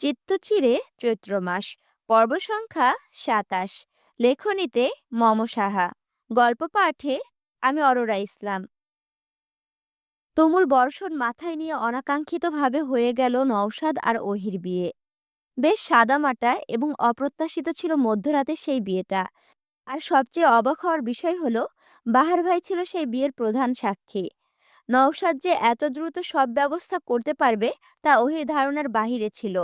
চিত্তচিরে চৈত্র মাস, পর্ব সংখ্যা সাতাশ। লেখনীতে মম সাহা। গল্প পাঠে আমি অরোরা ইসলাম। তুমুল বর্ষণ মাথায় নিয়ে অনাকাঙ্ক্ষিতভাবে হয়ে গেল নওশাদ আর ওহির বিয়ে। বেশ সাদামাটা এবং অপ্রত্যাশিত ছিল মধ্যরাতে সেই বিয়েটা। আর সবচেয়ে অবাক হওয়ার বিষয় হলো, বাহার ভাই ছিল সেই বিয়ের প্রধান সাক্ষী। নওশাদ যে এত দ্রুত সব ব্যবস্থা করতে পারবে, তা ওহির ধারণার বাহিরে ছিল।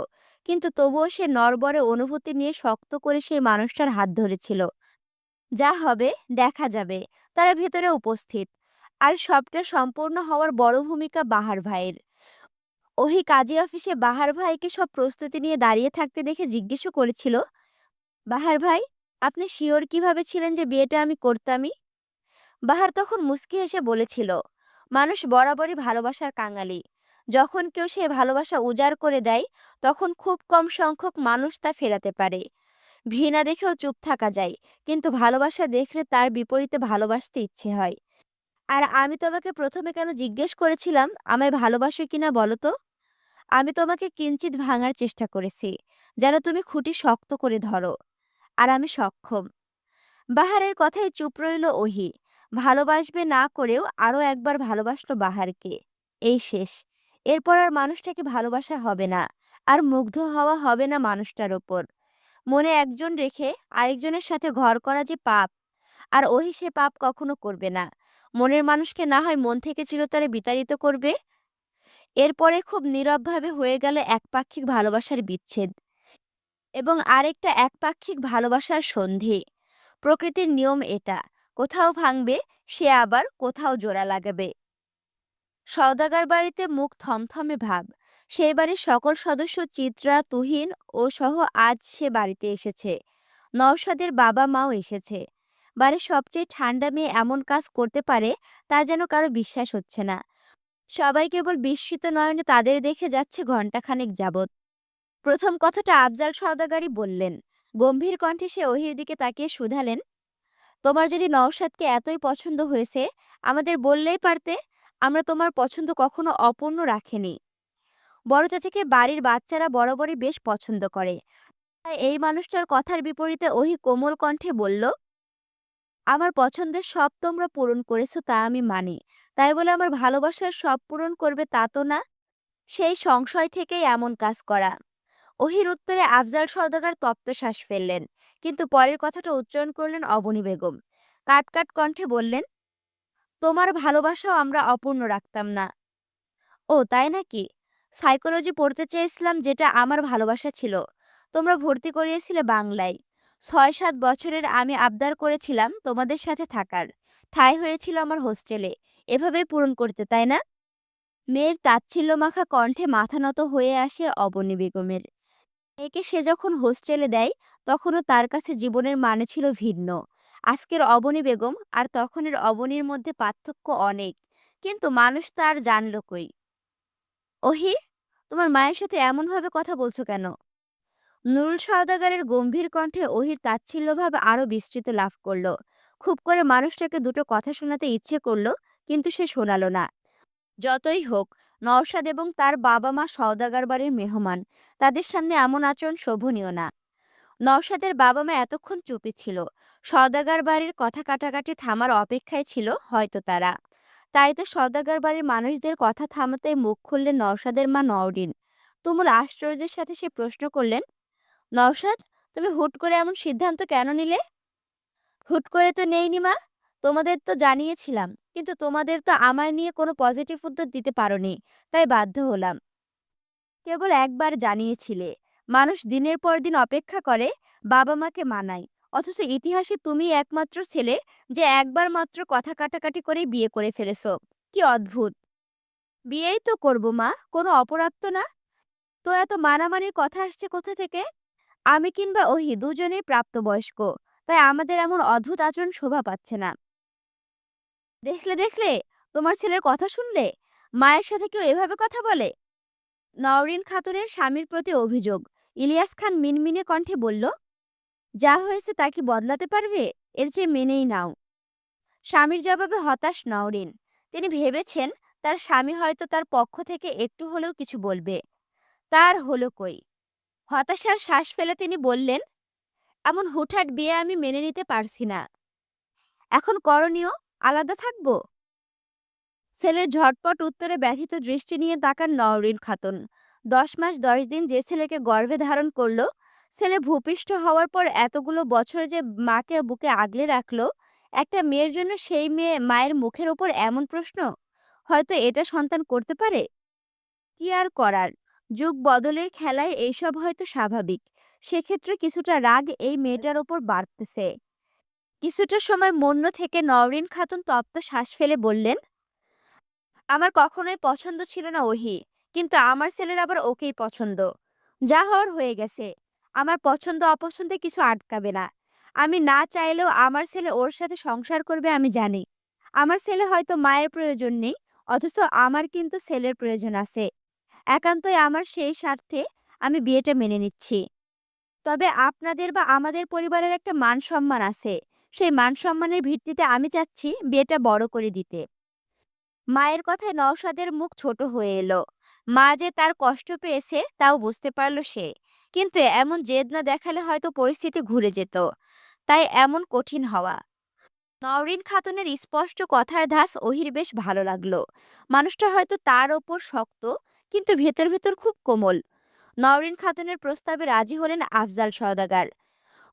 কিন্তু তবুও সে নরবরে অনুভূতি নিয়ে শক্ত করে সেই মানুষটার হাত ধরেছিল। যা হবে, দেখা যাবে তারা ভেতরে উপস্থিত। আর সবটা সম্পূর্ণ হওয়ার বড় ভূমিকা বাহার ভাইয়ের। ওহি কাজী অফিসে বাহার ভাইকে সব প্রস্তুতি নিয়ে দাঁড়িয়ে থাকতে দেখে জিজ্ঞেসও করেছিল, বাহার ভাই, আপনি শিওর কীভাবে ছিলেন যে বিয়েটা আমি করতামই বাহার তখন মুচকি হেসে বলেছিল মানুষ বরাবরই ভালোবাসার কাঙালি। যখন কেউ সে ভালোবাসা উজাড় করে দেয়, তখন খুব কম সংখ্যক মানুষ তা ফেরাতে পারে। ঘৃণা দেখেও চুপ থাকা যায়, কিন্তু ভালোবাসা দেখলে তার বিপরীতে ভালোবাসতে ইচ্ছে হয়। আর আমি তোমাকে প্রথমে কেন জিজ্ঞেস করেছিলাম, আমায় ভালোবাসো কিনা বলো তো? আমি তোমাকে কিঞ্চিত ভাঙার চেষ্টা করেছি, যেন তুমি খুঁটি শক্ত করে ধরো। আর আমি সক্ষম। বাহারের কথায় চুপ রইল ওহি। ভালোবাসবে না করেও আরও একবার ভালোবাসলো বাহারকে। এই শেষ। এরপর আর মানুষটাকে ভালোবাসা হবে না। আর মুগ্ধ হওয়া হবে না মানুষটার ওপর। মনে একজন রেখে আরেকজনের সাথে ঘর করা যে পাপ, আর ওহি সে পাপ কখনো করবে না। মনের মানুষকে না হয় মন থেকে চিরতরে বিতাড়িত করবে? এরপরে খুব নীরবভাবে হয়ে গেল একপাক্ষিক ভালোবাসার বিচ্ছেদ এবং আরেকটা একপাক্ষিক ভালোবাসার সন্ধি। প্রকৃতির নিয়ম এটা। কোথাও ভাঙবে, সে আবার কোথাও জোড়া লাগাবে। সওদাগার বাড়িতে মুখ থমথমে ভাব। সেই বাড়ির সকল সদস্য চিত্রা, তুহিন ও সহ আজ সে বাড়িতে এসেছে। নওশাদের বাবা মাও এসেছে। বাড়ির সবচেয়ে ঠান্ডা মেয়ে এমন কাজ করতে পারে, তা যেন কারও বিশ্বাস হচ্ছে না। সবাই কেবল বিস্মিত নয়নে তাদের দেখে যাচ্ছে ঘণ্টাখানেক যাবৎ। প্রথম কথাটা আফজাল সওদাগারই বললেন। গম্ভীর কণ্ঠে সে ওহির দিকে তাকিয়ে শুধালেন তোমার যদি নওশাদকে এতই পছন্দ হয়েছে, আমাদের বললেই পারতে, আমরা তোমার পছন্দ কখনো অপূর্ণ রাখিনি। বড় চাচাকে বাড়ির বাচ্চারা বরাবরই বেশ পছন্দ করে। তাই এই মানুষটার কথার বিপরীতে ওহি কোমল কণ্ঠে বলল, আমার পছন্দের সব তোমরা পূরণ করেছ তা আমি মানি। তাই বলে আমার ভালোবাসার সব পূরণ করবে তা তো না। সেই সংশয় থেকেই এমন কাজ করা। ওহির উত্তরে আফজাল সওদাগর তপ্ত শ্বাস ফেললেন। কিন্তু পরের কথাটা উচ্চারণ করলেন অবনী বেগম। কাট কাট কণ্ঠে বললেন, তোমার ভালোবাসাও আমরা অপূর্ণ রাখতাম না। ও, তাই নাকি? সাইকোলজি পড়তে চেয়েছিলাম যেটা আমার ভালোবাসা ছিল। তোমরা ভর্তি করিয়েছিলে বাংলায়। ছয় সাত বছরের আমি আবদার করেছিলাম তোমাদের সাথে থাকার। ঠাঁই হয়েছিল আমার হোস্টেলে। এভাবেই পূরণ করতে, তাই না? মেয়ের তাচ্ছিল্য মাখা কণ্ঠে মাথা নত হয়ে আসে অবনী বেগমের। একে সে যখন হোস্টেলে দেয়, তখনও তার কাছে জীবনের মানে ছিল ভিন্ন। আজকের অবনী বেগম আর তখনের অবনীর মধ্যে পার্থক্য অনেক, কিন্তু মানুষ তা আর জানল কই? ওহি, তোমার মায়ের সাথে এমনভাবে কথা বলছো কেন? নুরুল সওদাগরের গম্ভীর কণ্ঠে ওহির তাচ্ছিল্যভাবে আরও বিস্তৃত লাভ করল। খুব করে মানুষটাকে দুটো কথা শোনাতে ইচ্ছে করল, কিন্তু সে শোনালো না। যতই হোক নওশাদ এবং তার বাবা মা সওদাগর বাড়ির মেহমান। তাদের সামনে এমন আচরণ শোভনীয় না। নওশাদের বাবা মা এতক্ষণ চুপি ছিল। সওদাগর বাড়ির কথা কাটাকাটি থামার অপেক্ষায় ছিল হয়তো তারা। তাই তো সওদাগর বাড়ির মানুষদের কথা থামাতে মুখ খুললেন নওশাদের মা নওরিন। তুমুল আশ্চর্যের সাথে সে প্রশ্ন করলেন, নওশাদ, তুমি হুট করে এমন সিদ্ধান্ত কেন নিলে? হুট করে তো নেইনি মা। তোমাদের তো জানিয়েছিলাম, কিন্তু তোমাদের তো আমায় নিয়ে কোনো পজিটিভ উত্তর দিতে পারোনি, তাই বাধ্য হলাম। কেবল একবার জানিয়েছিলে, মানুষ দিনের পর দিন অপেক্ষা করে, বাবা মাকে মানায়, অথচ ইতিহাসে তুমি একমাত্র ছেলে যে একবার মাত্র কথা কাটাকাটি করে বিয়ে করে ফেলেছো, কি অদ্ভুত। বিয়েই তো করব মা, কোনো অপরাধ তো না। তো এত মানামানির কথা আসছে কোথা থেকে? আমি কিংবা ওহি দুজনেই প্রাপ্তবয়স্ক, তাই আমাদের এমন অদ্ভুত আচরণ শোভা পাচ্ছে না। দেখলে দেখলে, তোমার ছেলের কথা শুনলে? মায়ের সাথে কেউ এভাবে কথা বলে? নওরিন খাতুনের স্বামীর প্রতি অভিযোগ। ইলিয়াস খান মিনমিনে কণ্ঠে বলল, যা হয়েছে তা কি বদলাতে পারবে? এর চেয়ে মেনেই নাও। স্বামীর জবাবে হতাশ নওরিন। তিনি ভেবেছেন, তার স্বামী হয়তো তার পক্ষ থেকে একটু হলেও কিছু বলবে। তার হলো কই? হতাশার শ্বাস ফেলে তিনি বললেন, এমন হুটহাট বিয়ে আমি মেনে নিতে পারছি না। এখন করণীয় আলাদা থাকব? ছেলের ঝটপট উত্তরে ব্যথিত দৃষ্টি নিয়ে তাকান নওরিন খাতুন। দশ মাস দশ দিন যে ছেলেকে গর্ভে ধারণ করল, ছেলে ভূপিষ্ঠ হওয়ার পর এতগুলো বছর যে মাকে বুকে আগলে রাখল, একটা মেয়ের জন্য সেই মেয়ে মায়ের মুখের ওপর এমন প্রশ্ন? হয়তো এটা সন্তান করতে পারে? কি আর করার? যুগ বদলের খেলায় এইসব হয়তো স্বাভাবিক। সেক্ষেত্রে কিছুটা রাগ এই মেয়েটার ওপর বাড়তেছে। কিছুটা সময় মন্য থেকে নওরিন খাতুন তপ্ত শ্বাস ফেলে বললেন, আমার কখনোই পছন্দ ছিল না ওহি, কিন্তু আমার ছেলের আবার ওকেই পছন্দ। যা হওয়ার হয়ে গেছে। আমার পছন্দ অপছন্দে কিছু আটকাবে না। আমি না চাইলেও আমার ছেলে ওর সাথে সংসার করবে আমি জানি। আমার ছেলে হয়তো মায়ের প্রয়োজন নেই, অথচ আমার কিন্তু ছেলের প্রয়োজন আছে। একান্তই আমার সেই স্বার্থে আমি বিয়েটা মেনে নিচ্ছি। তবে আপনাদের বা আমাদের পরিবারের একটা মান সম্মান আছে। সেই মান সম্মানের ভিত্তিতে আমি চাচ্ছি বিয়েটা বড় করে দিতে। মায়ের কথায় নওশাদের মুখ ছোট হয়ে এলো। মা যে তার কষ্ট পেয়েছে, তাও বুঝতে পারল সে। কিন্তু এমন জেদ না দেখালে হয়তো পরিস্থিতি ঘুরে যেত। তাই এমন কঠিন হওয়া। নওরিন খাতুনের স্পষ্ট কথার ধাস ওহির বেশ ভালো লাগল। মানুষটা হয়তো তার ওপর শক্ত, কিন্তু ভেতর ভেতর খুব কোমল। নওরিন খাতুনের প্রস্তাবে রাজি হলেন আফজাল সওদাগার।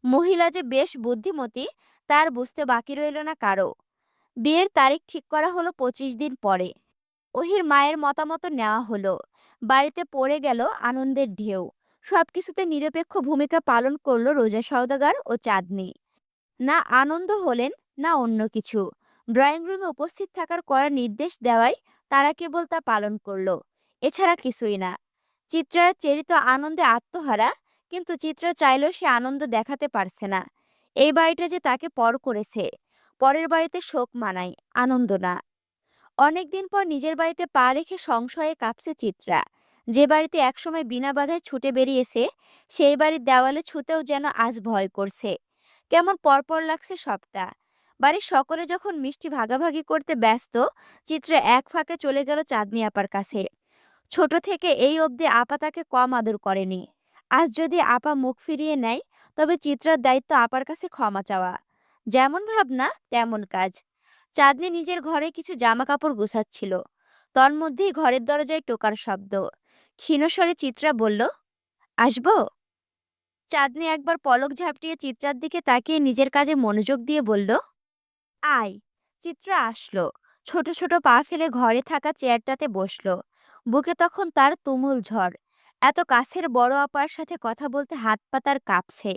মহিলা যে বেশ বুদ্ধিমতী তার বুঝতে বাকি রইল না কারও। বিয়ের তারিখ ঠিক করা হলো পঁচিশ দিন পরে। ওহির মায়ের মতামত নেওয়া হলো। বাড়িতে পড়ে গেল আনন্দের ঢেউ। সবকিছুতে নিরপেক্ষ ভূমিকা পালন করল রোজা সওদাগার ও চাঁদনি। না আনন্দ হলেন, না অন্য কিছু। ড্রয়িং রুমে উপস্থিত থাকার করার নির্দেশ দেওয়ায় তারা কেবল তা পালন করল। এছাড়া কিছুই না। চিত্রার চেরিত আনন্দে আত্মহারা, কিন্তু চিত্রা চাইলেও সে আনন্দ দেখাতে পারছে না। এই বাড়িটা যে তাকে পর করেছে, পরের বাড়িতে শোক মানায়, আনন্দ না। অনেকদিন পর নিজের বাড়িতে পা রেখে সংশয়ে কাঁপছে চিত্রা। যে বাড়িতে একসময় বিনা বাধায় ছুটে বেরিয়েছে, সেই বাড়ির দেওয়ালে ছুতেও যেন আজ ভয় করছে। কেমন পরপর লাগছে সবটা। বাড়ির সকলে যখন মিষ্টি ভাগাভাগি করতে ব্যস্ত, চিত্রা এক ফাঁকে চলে গেল চাঁদনি আপার কাছে। ছোট থেকে এই অবধি আপা তাকে কম আদর করেনি। আজ যদি আপা মুখ ফিরিয়ে নেয় তবে চিত্রার দায়িত্ব আপার কাছে ক্ষমা চাওয়া। যেমন ভাবনা, তেমন কাজ। চাঁদনি নিজের ঘরে কিছু জামা কাপড় গুছাচ্ছিল। তন্মধ্যেই ঘরের দরজায় টোকার শব্দ। ক্ষীণস্বরে চিত্রা বলল, আসব? চাঁদনি একবার পলক ঝাপটিয়ে চিত্রার দিকে তাকিয়ে নিজের কাজে মনোযোগ দিয়ে বলল, আয়। চিত্রা আসলো। ছোট ছোট পা ফেলে ঘরে থাকা চেয়ারটাতে বসল। বুকে তখন তার তুমুল ঝড়। এত কাছের বড় আপার সাথে কথা বলতে হাত পাতার কাঁপছে।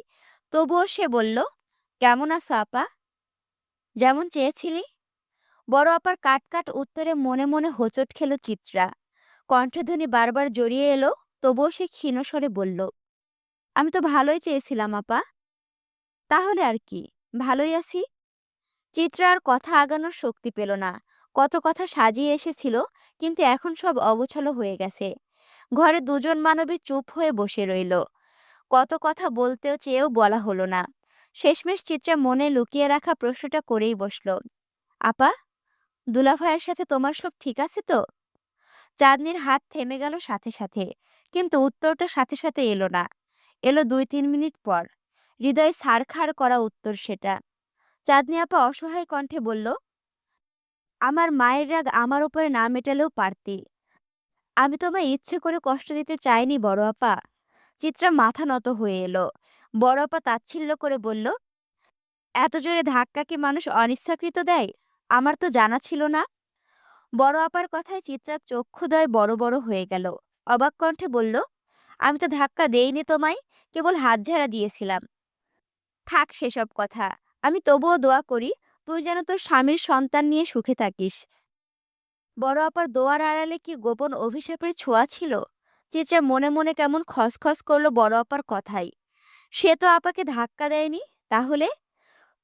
তবুও সে বলল, কেমন আছো আপা? যেমন চেয়েছিলি। বড় আপার কাট কাট উত্তরে মনে মনে হোঁচট খেল চিত্রা। কণ্ঠধ্বনি বারবার জড়িয়ে এলো, তবুও সে ক্ষীণস্বরে বলল, আমি তো ভালোই চেয়েছিলাম আপা। তাহলে আর কি, ভালোই আছি? চিত্রা আর কথা আগানোর শক্তি পেল না। কত কথা সাজিয়ে এসেছিল, কিন্তু এখন সব অগোছালো হয়ে গেছে। ঘরে দুজন মানবী চুপ হয়ে বসে রইল। কত কথা বলতেও চেয়েও বলা হলো না। শেষমেশ চিত্রা মনে লুকিয়ে রাখা প্রশ্নটা করেই বসল। আপা দুলাভাইয়ের সাথে তোমার সব ঠিক আছে তো? চাঁদনির হাত থেমে গেল সাথে সাথে, কিন্তু উত্তরটা সাথে সাথে এলো না। এলো দুই তিন মিনিট পর। হৃদয় সারখার করা উত্তর সেটা। চাঁদনি আপা অসহায় কণ্ঠে বলল, আমার মায়ের রাগ আমার উপরে না মেটালেও পারতি। আমি তোমায় ইচ্ছে করে কষ্ট দিতে চাইনি, বড় আপা। চিত্রা মাথা নত হয়ে এলো। বড় আপা তাচ্ছিল্য করে বলল, এত জোরে ধাক্কা কি মানুষ অনিচ্ছাকৃত দেয়? আমার তো জানা ছিল না। বড় আপার কথায় চিত্রার চক্ষুদয় বড় বড় হয়ে গেল। অবাক কণ্ঠে বলল, আমি তো ধাক্কা দেইনি তোমায়, কেবল হাত ঝাড়া দিয়েছিলাম। থাক সেসব কথা, আমি তবুও দোয়া করি, তুই যেন তোর স্বামীর সন্তান নিয়ে সুখে থাকিস। বড় আপার দোয়ার আড়ালে কি গোপন অভিশাপের ছোঁয়া ছিল? চিত্রা মনে মনে কেমন খসখস করল বড় আপার কথাই সে তো আপাকে ধাক্কা দেয়নি, তাহলে?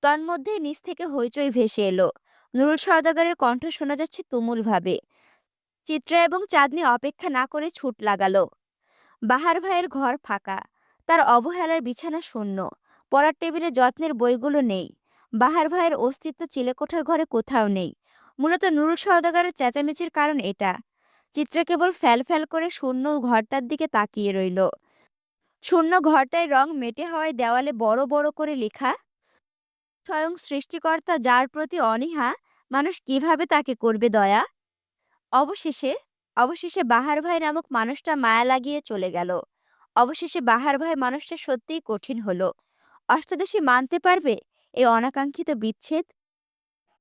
তন্মধ্যে নিচ থেকে হইচই ভেসে এলো। নুরুল সওদাগরের কণ্ঠ শোনা যাচ্ছে তুমুলভাবে। চিত্রা এবং চাঁদনি অপেক্ষা না করে ছুট লাগালো। বাহার ভাইয়ের ঘর ফাঁকা। তার অবহেলার বিছানা শূন্য। পড়ার টেবিলে যত্নের বইগুলো নেই। বাহার ভাইয়ের অস্তিত্ব চিলেকোঠার ঘরে কোথাও নেই। মূলত নুরুল সওদাগরের চেঁচামেচির কারণ এটা। চিত্রা কেবল ফ্যাল ফ্যাল করে শূন্য ঘরটার দিকে তাকিয়ে রইল। শূন্য ঘরটায় রং মেটে হওয়ায় দেওয়ালে বড় বড় করে লেখা, স্বয়ং সৃষ্টিকর্তা যার প্রতি অনীহা, মানুষ কীভাবে তাকে করবে দয়া? অবশেষে অবশেষে বাহার ভাই নামক মানুষটা মায়া লাগিয়ে চলে গেল। অবশেষে বাহার ভাই মানুষটা সত্যিই কঠিন হলো। অষ্টাদশী মানতে পারবে? এই অনাকাঙ্ক্ষিত বিচ্ছেদ